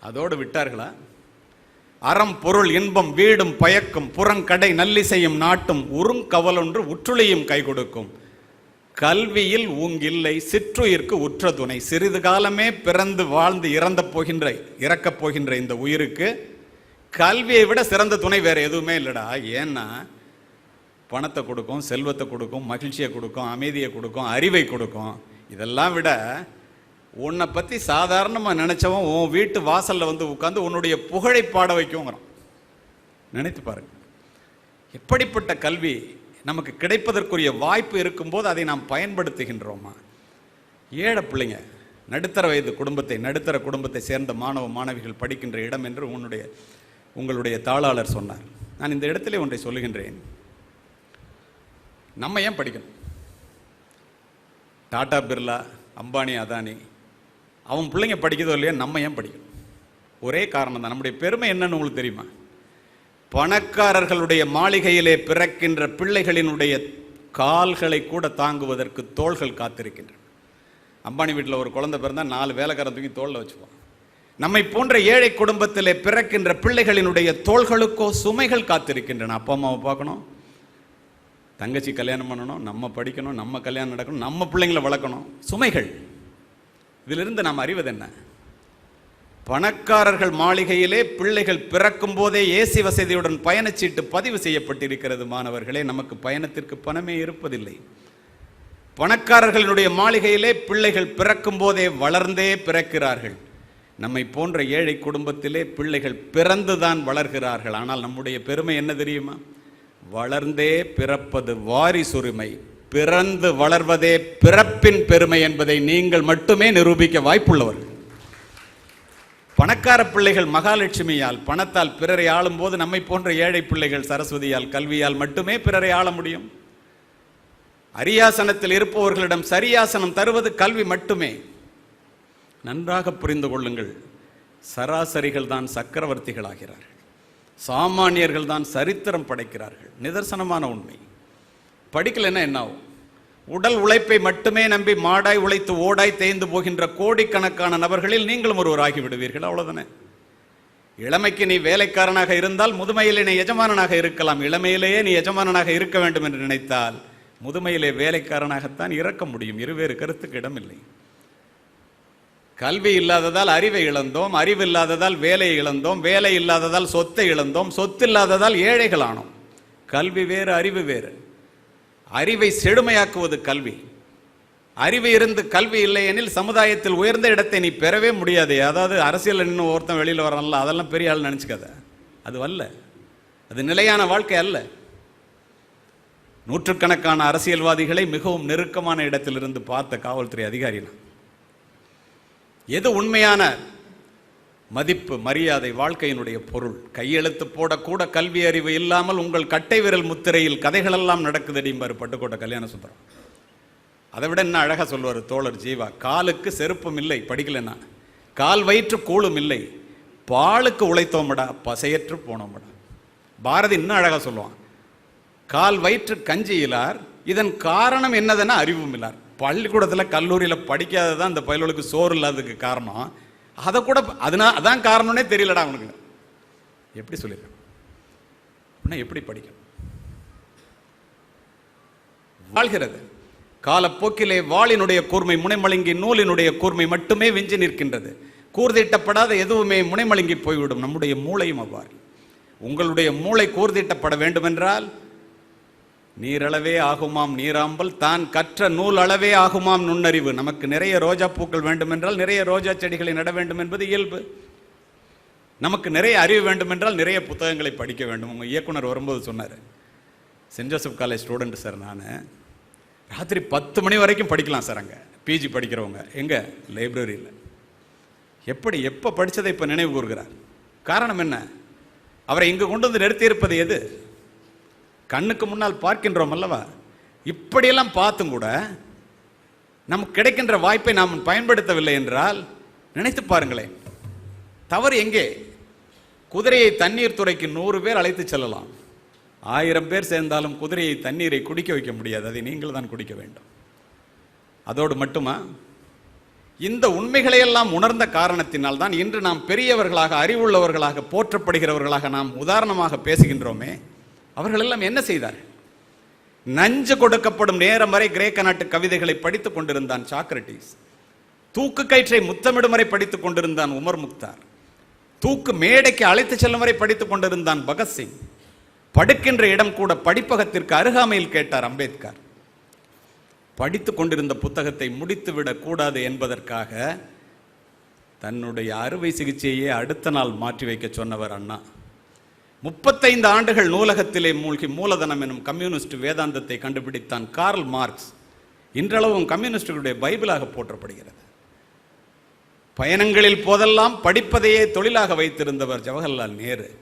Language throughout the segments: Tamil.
அதோடு விட்டார்களா? அறம் பொருள் இன்பம் வீடும் பயக்கும் புறங்கடை நல்லிசையும் நாட்டும் உறுங்கவலொன்று உற்றுளையும் கை கொடுக்கும். கல்வியில் ஊங்கில்லை சிற்றுயிர்க்கு உற்ற துணை. சிறிது காலமே பிறந்து வாழ்ந்து இறந்த போகின்ற இறக்கப் போகின்ற இந்த உயிருக்கு கல்வியை விட சிறந்த துணை வேற எதுவுமே இல்லைடா. ஏன்னா பணத்தை கொடுக்கும் செல்வத்தை கொடுக்கும் மகிழ்ச்சியை கொடுக்கும் அமைதியை கொடுக்கும் அறிவை கொடுக்கும். இதெல்லாம் விட உன்னை பற்றி சாதாரணமாக நினச்சவன் உன் வீட்டு வாசலில் வந்து உட்காந்து உன்னுடைய புகழை பாட வைக்குங்கிறான். நினைத்து பாருங்க. எப்படிப்பட்ட கல்வி நமக்கு கிடைப்பதற்குரிய வாய்ப்பு இருக்கும்போது அதை நாம் பயன்படுத்துகின்றோமா? ஏழை பிள்ளைங்க நடுத்தர வயது குடும்பத்தை நடுத்தர குடும்பத்தை சேர்ந்த மாணவ மாணவிகள் படிக்கின்ற இடம் என்று உன்னுடைய உங்களுடைய தாளாளர் சொன்னார். நான் இந்த இடத்திலே ஒன்றை சொல்லுகின்றேன். நம்ம ஏன் படிக்கணும்? டாடா பிர்லா அம்பானி அதானி அவன் பிள்ளைங்க படிக்கிறதோ இல்லையா நம்ம ஏன் படிக்கணும்? ஒரே காரணம் தான். நம்முடைய பெருமை என்னன்னு உங்களுக்கு தெரியுமா? பணக்காரர்களுடைய மாளிகையிலே பிறக்கின்ற பிள்ளைகளினுடைய கால்களை கூட தாங்குவதற்கு தோள்கள் காத்திருக்கின்றன. அம்பானி வீட்டில் ஒரு குழந்தை பிறந்தால் நாலு வேலைக்காரன் தூக்கி தோளில் வச்சுப்பான் நம்மை போன்ற ஏழை குடும்பத்திலே பிறக்கின்ற பிள்ளைகளினுடைய தோள்களுக்கோ சுமைகள் காத்திருக்கின்றன. அப்பா அம்மாவை பார்க்கணும். தங்கச்சி கல்யாணம் பண்ணணும். நம்ம படிக்கணும். நம்ம கல்யாணம் நடக்கணும். நம்ம பிள்ளைங்களை வளர்க்கணும். சுமைகள். இதிலிருந்து நாம் அறிவது என்ன பணக்காரர்கள் மாளிகையிலே பிள்ளைகள் பிறக்கும் போதே ஏசி வசதியுடன் பயணச்சீட்டு பதிவு செய்யப்பட்டிருக்கிறது மாணவர்களே. நமக்கு பயணத்திற்கு பணமே இருப்பதில்லை. பணக்காரர்களுடைய மாளிகையிலே பிள்ளைகள் பிறக்கும் போதே வளர்ந்தே பிறக்கிறார்கள். நம்மை போன்ற ஏழை குடும்பத்திலே பிள்ளைகள் பிறந்துதான் வளர்கிறார்கள். ஆனால் நம்முடைய பெருமை என்ன தெரியுமா? வளர்ந்தே பிறப்பது வாரிசுரிமை. பிறந்து வளர்வதே பிறப்பின் பெருமை என்பதை நீங்கள் மட்டுமே நிரூபிக்க வாய்ப்புள்ளவர்கள் பணக்கார பிள்ளைகள் மகாலட்சுமியால் பணத்தால் பிறரை ஆளும்போது நம்மை போன்ற ஏழை பிள்ளைகள் சரஸ்வதியால் கல்வியால் மட்டுமே பிறரை ஆள முடியும். அரியாசனத்தில் இருப்பவர்களிடம் சரியாசனம் தருவது கல்வி மட்டுமே. நன்றாக புரிந்து கொள்ளுங்கள். சராசரிகள் தான் சக்கரவர்த்திகளாகிறார்கள் சாமானியர்கள் தான் சரித்திரம் படைக்கிறார்கள். நிதர்சனமான உண்மை. படிக்கலைன்னா என்ன ஆகும்? உடல் உழைப்பை மட்டுமே நம்பி மாடாய் உழைத்து ஓடாய் தேய்ந்து போகின்ற கோடிக்கணக்கான நபர்களில் நீங்களும் ஒருவராகி விடுவீர்கள் அவ்வளவுதானே. இளமைக்கு நீ வேலைக்காரனாக இருந்தால் முதுமையிலே நீ எஜமானனாக இருக்கலாம். இளமையிலேயே நீ எஜமானனாக இருக்க வேண்டும் என்று நினைத்தால் முதுமையிலே வேலைக்காரனாகத்தான் இறக்க முடியும். இருவேறு கருத்துக்கு இடமில்லை. கல்வி இல்லாததால் அறிவை இழந்தோம் அறிவு இல்லாததால் வேலையை இழந்தோம் வேலை இல்லாததால் சொத்தை இழந்தோம் சொத்து இல்லாததால் ஏழைகளானோம் கல்வி வேறு அறிவு வேறு. அறிவை செழுமையாக்குவது கல்வி. அறிவு இருந்து கல்வி இல்லை எனில் சமுதாயத்தில் உயர்ந்த இடத்தை நீ பெறவே முடியாது. அதாவது அரசியல் இன்னும் ஒருத்தன் வெளியில் வரல அதெல்லாம் பெரிய ஆள் நினச்சிக்காத. அது அல்ல. அது நிலையான வாழ்க்கை அல்ல. நூற்றுக்கணக்கான அரசியல்வாதிகளை மிகவும் நெருக்கமான இடத்திலிருந்து பார்த்த காவல்துறை அதிகாரி எது உண்மையான மதிப்பு மரியாதை வாழ்க்கையினுடைய பொருள். கையெழுத்து போடக்கூட கல்வி அறிவு இல்லாமல் உங்கள் கட்டை விரல் முத்திரையில் கதைகளெல்லாம் நடக்குதடிம்பாரு பட்டுக்கோட்டை கல்யாண சுந்தரம். அதை விட என்ன அழகாக சொல்லுவார் தோழர் ஜீவா காலுக்கு செருப்பும் இல்லை படிக்கலைன்னா கால் வயிற்று கூழும் இல்லை பாலுக்கு உழைத்தோமடா பசையற்று போனோமடா. பாரதி இன்னும் அழகாக சொல்லுவான் கால் வயிற்று கஞ்சியிலார் இதன் காரணம் என்னதுன்னா அறிவும் இல்லார் பள்ளிக்கூடத்தில் கல்லூரியில் படிக்காததான் இந்த பயலுக்கு சோறு இல்லாததுக்கு காரணம். அதை கூட அதனால் அதான் காரணம்னே தெரியலடா அவனுக்கு. எப்படி சொல்லிடுறேன் அப்படின்னா எப்படி படிக்கணும் வாழ்கிறது. காலப்போக்கிலே வாளினுடைய கூர்மை முனைமழுங்கி நூலினுடைய கூர்மை மட்டுமே விஞ்சி நிற்கின்றது. கூர்தீட்டப்படாத எதுவுமே முனைமழுங்கி போய்விடும். நம்முடைய மூளையும் அவ்வாறு. உங்களுடைய மூளை கூர்தீட்டப்பட வேண்டுமென்றால் நீரளவே ஆகுமாம் நீராம்பல் தான் கற்ற நூல் அளவே ஆகுமாம் நுண்ணறிவு. நமக்கு நிறைய ரோஜா பூக்கள் வேண்டுமென்றால் நிறைய ரோஜா செடிகளை நட வேண்டும் என்பது இயல்பு. நமக்கு நிறைய அறிவு வேண்டுமென்றால் நிறைய புத்தகங்களை படிக்க வேண்டும். உங்கள் இயக்குனர் வரும்போது சொன்னார். Saint Joseph college student sir நான். ராத்திரி பத்து மணி வரைக்கும் படிக்கலாம் சார் அங்கே. பிஜி படிக்கிறவங்க. எங்கே? லைப்ரரியில். எப்படி எப்போ படித்ததை இப்போ நினைவு கூறுகிறார் காரணம் என்ன? அவரை இங்கே கொண்டு வந்து நிறுத்தியிருப்பது எது? கண்ணுக்கு முன்னால் பார்க்கின்றோம் அல்லவா இப்படியெல்லாம் பார்த்தும் கூட நமக்கு கிடைக்கின்ற வாய்ப்பை நாம் பயன்படுத்தவில்லை என்றால் நினைத்து பாருங்களேன். தவறு எங்கே? குதிரையை தண்ணீர் துறைக்கு நூறு பேர் அழைத்து செல்லலாம். ஆயிரம் பேர் சேர்ந்தாலும் குதிரையை தண்ணீரை குடிக்க வைக்க முடியாது. அதை நீங்கள் தான் குடிக்க வேண்டும். அதோடு மட்டுமா? இந்த உண்மைகளையெல்லாம் உணர்ந்த காரணத்தினால் தான் இன்று நாம் பெரியவர்களாக அறிவுள்ளவர்களாக போற்றப்படுகிறவர்களாக நாம் உதாரணமாக பேசுகின்றோமே. அவர்களெல்லாம் என்ன செய்தார் நஞ்சு கொடுக்கப்படும் நேரம் வரை கிரேக்க நாட்டு கவிதைகளை படித்துக் கொண்டிருந்தான் சாக்ரட்டிஸ் தூக்கு கயிற்றை முத்தமிடும் வரை படித்துக் கொண்டிருந்தான் உமர் முக்தார். தூக்கு மேடைக்கு அழைத்து செல்லும் வரை படித்துக் கொண்டிருந்தான் பகத்சிங் படுக்கின்ற இடம் கூட படிப்பகத்திற்கு அருகாமையில் கேட்டார் அம்பேத்கர். படித்துக் கொண்டிருந்த புத்தகத்தை முடித்துவிடக் கூடாது என்பதற்காக தன்னுடைய அறுவை சிகிச்சையை அடுத்த நாள் மாற்றி வைக்க சொன்னவர் அண்ணா. முப்பத்தைந்து ஆண்டுகள் நூலகத்திலே மூழ்கி மூலதனம் எனும் கம்யூனிஸ்ட் வேதாந்தத்தை கண்டுபிடித்தான் கார்ல் மார்க்ஸ். இன்றளவும் கம்யூனிஸ்டுகளுடைய பைபிளாக போற்றப்படுகிறது. பயணங்களில் போதெல்லாம் படிப்பதையே தொழிலாக வைத்திருந்தவர் ஜவஹர்லால் நேரு.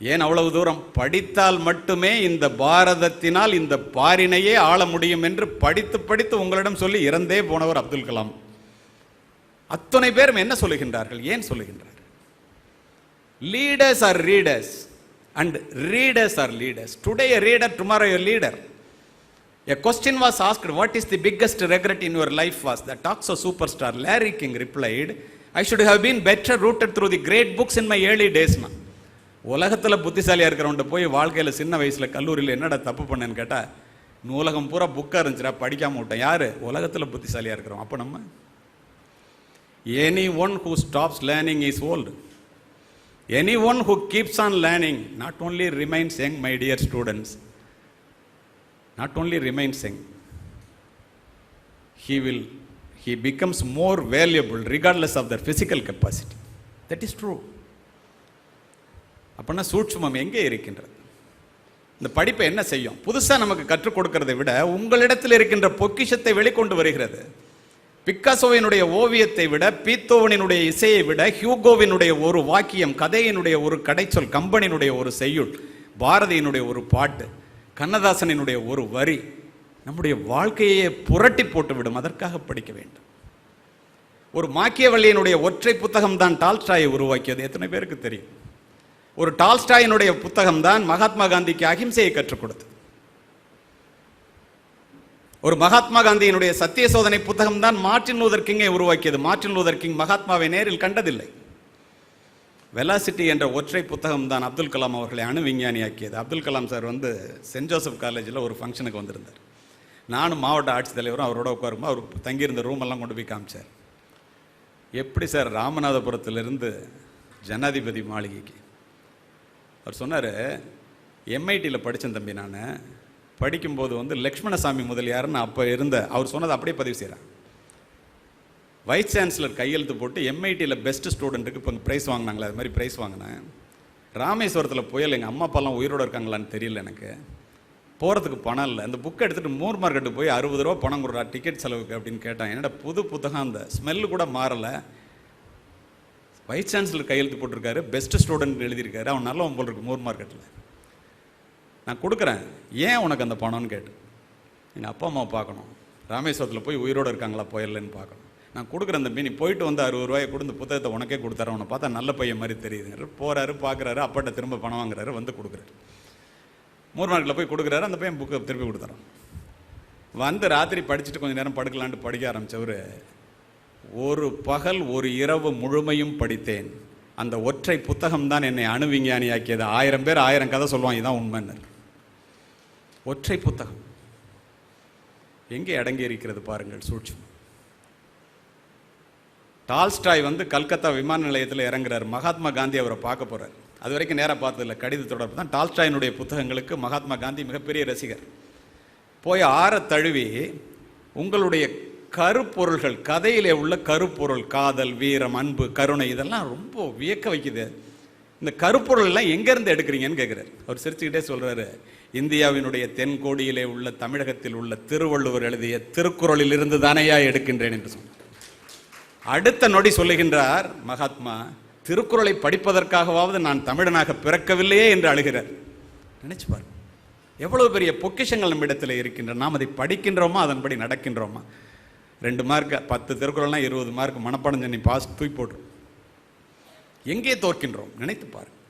ஏன் அவ்வளவு தூரம்? படித்தால் மட்டுமே இந்த பாரதத்தினால் இந்த பாரினையே ஆள முடியும் என்று படித்து படித்து உங்களிடம் சொல்லி இறந்தே போனவர் அப்துல் கலாம். அத்தனை பேரும் என்ன சொல்லுகின்றார்கள்? ஏன் சொல்லுகின்றார்கள்? Leaders are readers and readers are leaders today a reader tomorrow a leader A question was asked, What is the biggest regret in your life? was the Toxo superstar Larry King replied, I should have been better rooted through the great books in my early days. நான் உலகத்தில் புத்திசாலியாக இருக்கிறவன்ட்ட போய் வாழ்க்கையில் சின்ன வயசில் கல்லூரியில் என்னடா தப்பு பண்ணேன்னு கேட்டால் நூலகம் பூரா புக்காக இருந்துச்சுடா படிக்காம விட்டேன் யார் உலகத்தில் புத்திசாலியாக இருக்கிறோம் அப்போ நம்ம anyone who stops learning is old anyone who keeps on learning not only remains young my dear students not only remains young he will he becomes more valuable regardless of their physical capacity that is true அப்படின்னா சூட்சுமம் எங்கே இருக்கின்றது? இந்த படிப்பை என்ன செய்யும்? புதுசாக நமக்கு கற்றுக் கொடுக்கறதை விட உங்களிடத்தில் இருக்கின்ற பொக்கிஷத்தை வெளிக்கொண்டு வருகிறது. பிக்காசோவினுடைய ஓவியத்தை விட பீத்தோவனினுடைய இசையை விட ஹியூகோவினுடைய ஒரு வாக்கியம் கதையினுடைய ஒரு கடைச்சொல் கம்பனினுடைய ஒரு செய்யுள் பாரதியினுடைய ஒரு பாட்டு கண்ணதாசனினுடைய ஒரு வரி நம்முடைய வாழ்க்கையை புரட்டி போட்டுவிடும். அதற்காக படிக்க வேண்டும். ஒரு மாக்கியவள்ளியினுடைய ஒற்றை புத்தகம் தான் டால்ஸ்டாயை உருவாக்கியது. எத்தனை பேருக்கு தெரியும்? ஒரு டால்ஸ்டாயினுடைய புத்தகம் தான் மகாத்மா காந்திக்கு அகிம்சையை கற்றுக் கொடுத்தது. ஒரு மகாத்மா காந்தியினுடைய சத்திய சோதனை புத்தகம் தான் மார்டின் லூதர் கிங்கை உருவாக்கியது. மார்டின் லூதர் கிங் மகாத்மாவை நேரில் கண்டதில்லை. வெலாசிட்டி என்ற ஒற்றை புத்தகம் தான் அப்துல் கலாம் அவர்களை அணு விஞ்ஞானியாக்கியது. அப்துல் கலாம் சார் வந்து சென்ட் ஜோசப் காலேஜில் ஒரு ஃபங்க்ஷனுக்கு வந்திருந்தார். நானும் மாவட்ட ஆட்சித்தலைவரும் அவரோட உட்காரும்போது அவர் தங்கியிருந்த ரூம் எல்லாம் கொண்டு போய் காமிச்சார். எப்படி சார் ராமநாதபுரத்திலிருந்து ஜனாதிபதி மாளிகைக்கு? அவர் சொன்னார் எம்ஐடியில் படித்தேன் தம்பி நான். படிக்கும்போது வந்து லக்ஷ்மணசாமி முதலியார்னு அப்போ இருந்த அவர் சொன்னதை அப்படியே பதிவு செய்கிறேன் வைஸ் சான்சலர் கையெழுத்து போட்டு எம்ஐடியில் பெஸ்ட் ஸ்டூடெண்ட்டுக்கு இப்போ ப்ரைஸ் வாங்கினாங்களே அது மாதிரி ப்ரைஸ் வாங்கினேன். ராமேஸ்வரத்தில் புயல் எங்கள் அம்மா அப்பாலாம் உயிரோடு இருக்காங்களான்னு தெரியல எனக்கு. போகிறதுக்கு பணம் இல்லை. அந்த புக்கை எடுத்துகிட்டு மூர் மார்க்கெட்டு போய் அறுபது ரூபா பணம் கொடுறா டிக்கெட் செலவுக்கு அப்படின்னு கேட்டான். என்னடா புது புத்தகம் அந்த? ஸ்மெல்லு கூட மாறலை. வைஸ் சான்சலர் கையெழுத்து போட்டிருக்காரு பெஸ்ட் ஸ்டூடெண்ட் எழுதியிருக்காரு. அவன் நல்லவன் போல் இருக்கு மூர் மார்க்கெட்டில் நான் கொடுக்குறேன். ஏன் உனக்கு அந்த பணம்னு கேட்டு? எங்கள் அப்பா அம்மா பார்க்கணும். ராமேஸ்வரத்தில் போய் உயிரோடு இருக்காங்களா போயிடலன்னு பார்க்கணும். நான் கொடுக்குறேன் தம்பி நீ போயிட்டு வந்து அறுபது ரூபாயை கொடுத்து புத்தகத்தை உனக்கே கொடுத்தாரு உன்னை பார்த்தா நல்ல பையன் மாதிரி தெரியுது. போகிறாரு பார்க்குறாரு அப்பாட்ட திரும்ப பணம் வாங்குறாரு வந்து கொடுக்குறாரு. மூணு மார்க்கில் போய் கொடுக்குறாரு அந்த பையன் புக்கை திருப்பி கொடுத்துறான். வந்து ராத்திரி படிச்சுட்டு கொஞ்சம் நேரம் படுக்கலான்ட்டு படிக்க ஆரம்பித்தவர் ஒரு பகல் ஒரு இரவு முழுமையும் படித்தேன். அந்த ஒற்றை புத்தகம் தான் என்னை அணு விஞ்ஞானியாக்கியது ஆயிரம் பேர் ஆயிரம் கதை சொல்லுவான். இதுதான் உண்மைன்னு. ஒற்றை புத்தகம். எங்கே அடங்கி இருக்கிறது பாருங்கள் சூழ்ச்சி டால்ஸ்டாய் வந்து கல்கத்தா விமான நிலையத்தில் இறங்குறார். மகாத்மா காந்தி அவரை பார்க்க போகிறார் அது வரைக்கும் நேராக பார்த்ததில்ல. கடித தொடர்பு தான். டால்ஸ்டாயினுடைய புத்தகங்களுக்கு மகாத்மா காந்தி மிகப்பெரிய ரசிகர். போய் ஆற தழுவி உங்களுடைய கருப்பொருள்கள் கதையிலே உள்ள கருப்பொருள் காதல் வீரம் அன்பு கருணை இதெல்லாம் ரொம்ப வியக்க வைக்குது. இந்த கருப்பொருள்லாம் எங்கேருந்து எடுக்கிறீங்கன்னு கேட்குறாரு அவர் சிரிச்சுக்கிட்டே சொல்கிறாரு இந்தியாவினுடைய தென்கோடியிலே உள்ள தமிழகத்தில் உள்ள திருவள்ளுவர் எழுதிய திருக்குறளில் இருந்து தானையா எடுக்கின்றேன் என்று சொன்னார். அடுத்த நொடி சொல்லுகின்றார் மகாத்மா திருக்குறளை படிப்பதற்காகவாவது நான் தமிழனாக பிறக்கவில்லையே என்று அழுகிறார். நினைச்சு பாரு எவ்வளவு பெரிய பொக்கிஷங்கள் நம்மிடத்தில் இருக்கின்றன. நாம் அதை படிக்கின்றோமா அதன்படி நடக்கின்றோமா? ரெண்டு மார்க் பத்து திருக்குறள்னா இருபது மார்க் மனப்பாடம் சென்னை பாஸ் தூய் போட்டுரும். எங்கே தோற்கின்றோம்? நினைத்து பாருங்கள்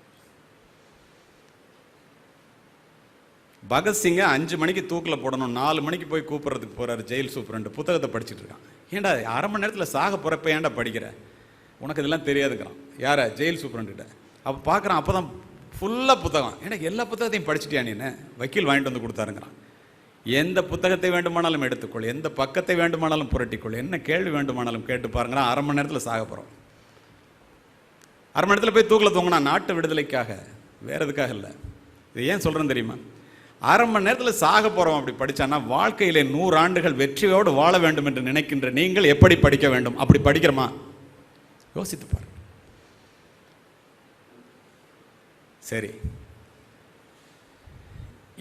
பகத்சிங்கை அஞ்சு மணிக்கு தூக்கில் போடணும் நாலு மணிக்கு போய் கூப்பிட்றதுக்கு போகிறார் ஜெயில் சூப்பரண்டு. புத்தகத்தை படிச்சுட்டு இருக்கான். ஏன்டா அரை மணி நேரத்தில் சாக போகிறப்ப ஏன்டா படிக்கிற? உனக்கு இதெல்லாம் தெரியாதுக்கிறான் யார? ஜெயில் சூப்பரண்டுகிட்ட. அப்போ பார்க்குறான் அப்போ தான் ஃபுல்லாக புத்தகம். ஏன்னா எல்லா புத்தகத்தையும் படிச்சுட்டியா நீன்னு வக்கீல் வாங்கிட்டு வந்து கொடுத்தாருங்கிறான். எந்த புத்தகத்தை வேண்டுமானாலும் எடுத்துக்கொள் எந்த பக்கத்தை வேண்டுமானாலும் புரட்டிக்கொள் என்ன கேள்வி வேண்டுமானாலும் கேட்டு பாருங்கிறான். அரை மணி நேரத்தில் சாக போகிறோம் அரை மணி நேரத்தில் போய் தூக்கில் தூங்கினா நாட்டு விடுதலைக்காக வேறு எதுக்காக இல்லை? இது ஏன் சொல்கிறேன்னு தெரியுமா? அரை மணி நேரத்தில் சாக போகிறோம் அப்படி படிச்சான்னா வாழ்க்கையிலே நூறு ஆண்டுகள் வெற்றியோடு வாழ வேண்டும் என்று நினைக்கின்ற நீங்கள் எப்படி படிக்க வேண்டும்? அப்படி படிக்கிறோமா? யோசித்து பாரு சரி.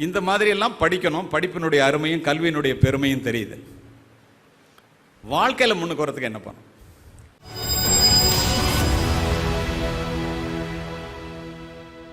இந்த மாதிரியெல்லாம் படிக்கணும். படிப்பினுடைய அருமையும் கல்வியினுடைய பெருமையும் தெரியுது. வாழ்க்கையில் முன்னுக்கு வரத்துக்கு என்ன பண்ணணும்?